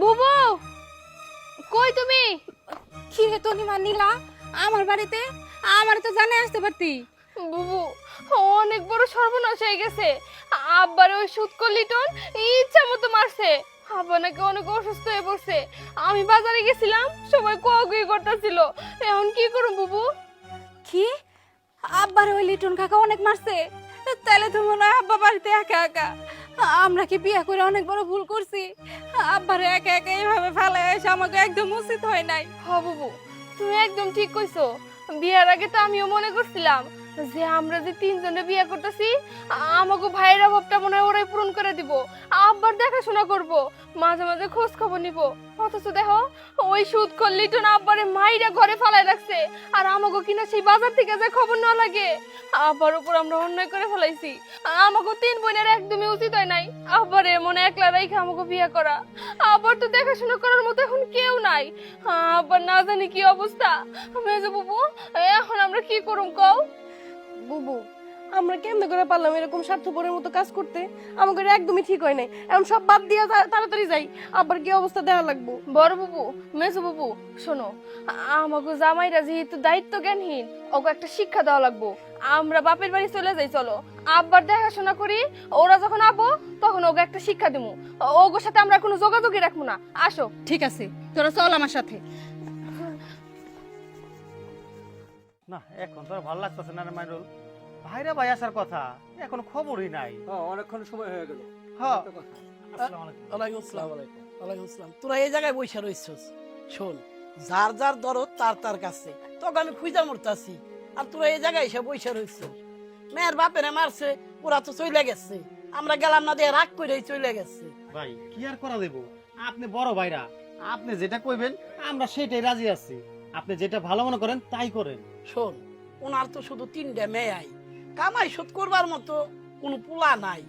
বুবু! কই তুমি? কি রে তনিমা নীলা? আমার বাড়িতে? আমার তো জানে আসতে পারতি। বুবু অনেক বড় সর্বনাশ হয়ে গেছে। আব্বার ওই সুৎকর লিটন ইচ্ছা মতো মারছে। আব্বা নাকি অনেক অসুস্থ হয়ে পড়ছে। আমি বাজারে গেছিলাম সবাই কোয়াকুই করতেছিল। এখন কি করুম বুবু? কি? আব্বার ওই লিটন কাকা অনেক মারছে। তাহলে তো মনে হয় আব্বা বাড়িতে একা একা। আমরা কি বিয়ে করে অনেক বড় ভুল করছি? আব্বারে একা একা এইভাবে ফেলে এসে আমাকে একদম উচিত হয় নাই। হবু তুমি একদম ঠিক কইছো। বিয়ের আগে তো আমিও মনে করছিলাম যে আমরা যে তিনজনে বিয়ে করতেছি আমাকে ভাইয়ের অভাবটা মনে হয় ওরাই পূরণ করে দিব। আব্বার দেখাশোনা করব, মাঝে মাঝে খোঁজ খবর নিব। অথচ দেখো, ওই সুদ করলি তো না আব্বারে মাইরা ঘরে ফালাই রাখছে। আর আমাকে কিনা সেই বাজার থেকে যে খবর না লাগে। আব্বার উপর আমরা অন্যায় করে ফেলাইছি। আমাকে তিন বোনের একদমই উচিত হয় নাই। আব্বারে মনে একলা রাইখা আমাকে বিয়ে করা। আবার তো দেখাশোনা করার মতো এখন কেউ নাই। আবার না জানি কি অবস্থা। মেজো বাবু এখন আমরা কি করুম কও? বুবু আমরা কেমনে করে পারলাম এরকম স্বার্থপরের মতো কাজ করতে? আমাকে একদমই ঠিক হয় নাই। এখন সব বাদ দিয়ে তাড়াতাড়ি যাই। আবার কি অবস্থা দেওয়া লাগবো? বড় বাবু মেজো বাবু শোনো আমাকে জামাইরা যেহেতু দায়িত্ব জ্ঞানহীন ওকে একটা শিক্ষা দেওয়া লাগবো। আমরা বাপের বাড়ি চলে যাই চলো। আব্বার দেখাশোনা করি ওরা যখন আবো তখন ওকে একটা শিক্ষা দিমু। ওগোর সাথে আমরা কোনো যোগাযোগই রাখব না। আসো। ঠিক আছে তোরা চল আমার সাথে। না এখন তো আর ভালো লাগতেছে না রে মাইনুল। ভাইরা ভাই আসার কথা এখন খবরই নাই। হ্যাঁ অনেকক্ষণ সময় হয়ে গেল। হ্যাঁ একটা কথা। আসসালামু আলাইকুম। আসসালাম। আলাইকুম। আসসালাম। তোরা এই জায়গায় বসে রইছস। শোন যার যার দরদ তার তার কাছে। তোকে আমি খুঁজা মরতাছি। আর তোরা এই জায়গায় এসে বসে রইছ মেয়ের বাপেরে মারছে ওরা তো চলে গেছে। আমরা গেলাম না দিয়ে রাগ করে চলে গেছে। ভাই কি আর করা দেব? আপনি বড় ভাইরা। আপনি যেটা কইবেন আমরা সেটাই রাজি আছি। আপনি যেটা ভালো মনে করেন তাই করেন। শোন ওনার তো শুধু তিনটা মেয়াই কামাই শোধ করবার মতো কোনো পোলা নাই।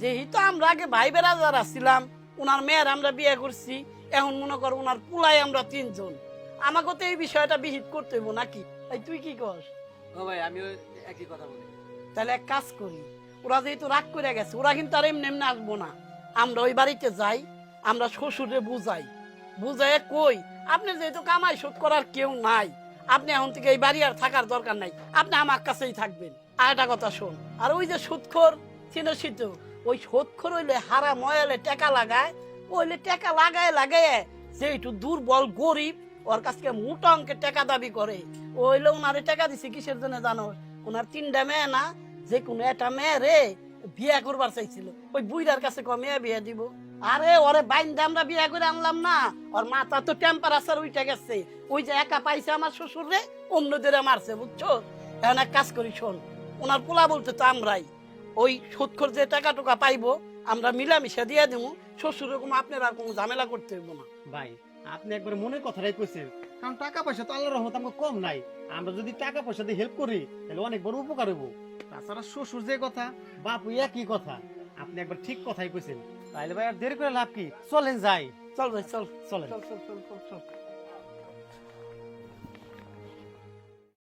যেহেতু আমরা আগে ভাই বেড়াজার আসছিলাম ওনার মেয়ের আমরা বিয়ে করছি এখন মনে কর ওনার পোলাই আমরা তিনজন। আমাকে তো এই বিষয়টা বিহিত করতে হইব নাকি? তাই তুই কি কর ভাই আমিও একই কথা বলি। তাহলে এক কাজ করি ওরা যেহেতু রাগ করে গেছে ওরা কিন্তু আর এমনি এমনি আসব না। আমরা ওই বাড়িতে যাই আমরা শ্বশুরে বুঝাই। বুঝাই কই, আপনি যেহেতু কামাই শোধ করার কেউ নাই, আপনি এখন থেকে এই বাড়ি আর থাকার দরকার নাই, আপনি আমার কাছেই থাকবেন। আর একটা কথা শোন, আর ওই যে সুৎখর চিনসিত ওই সুৎখর হইলে হারা ময়ালে টাকা লাগায়, ওইলে টাকা লাগায় লাগায় যে একটু দুর্বল গরিব, ওর কাছ থেকে মোটা অঙ্কের টাকা দাবি করে। ওইলে ওনারে টাকা দিছে কিসের জন্য জানো? ওনার তিনটা মেয়ে না, যে কোনো একটা মেয়ে রে বিয়ে করবার চাইছিল। ওই বুইরার কাছে ক মেয়ে বিয়ে দিব। আরে, ওরে বাইন্দে, আমরা বিয়ে করে আনলাম না। ওর মাথা তো টেম্পারেচার উঠে গেছে। ওই যে একা পাইছে আমার শ্বশুর রে, অন্যদের মারছে, বুঝছ? এখন এক কাজ করি, শোন। ওনার পোলা বলতে তো আমরাই। ওই সুৎখর যে টাকা টুকা পাইবো, আমরা মিলামিশা দিয়ে দেবো শ্বশুর রকম আপনার আর কোনো ঝামেলা করতে হইব না। ভাই, আপনি একবার মনের কথাটাই কইছেন। কারণ টাকা পয়সা তো আল্লাহর রহমত আমাকে কম নাই। আমরা যদি টাকা পয়সা দিয়ে হেল্প করি, তাহলে অনেক বড় উপকার হইব। তাছাড়া শ্বশুর যে কথা বাপু একই কথা। আপনি একবার ঠিক কথাই কইছেন। তাইলে ভাই আর দেরি করে লাভ কি? চলেন যাই। চল ভাই চল। চলেন। চল চল চল চল চল।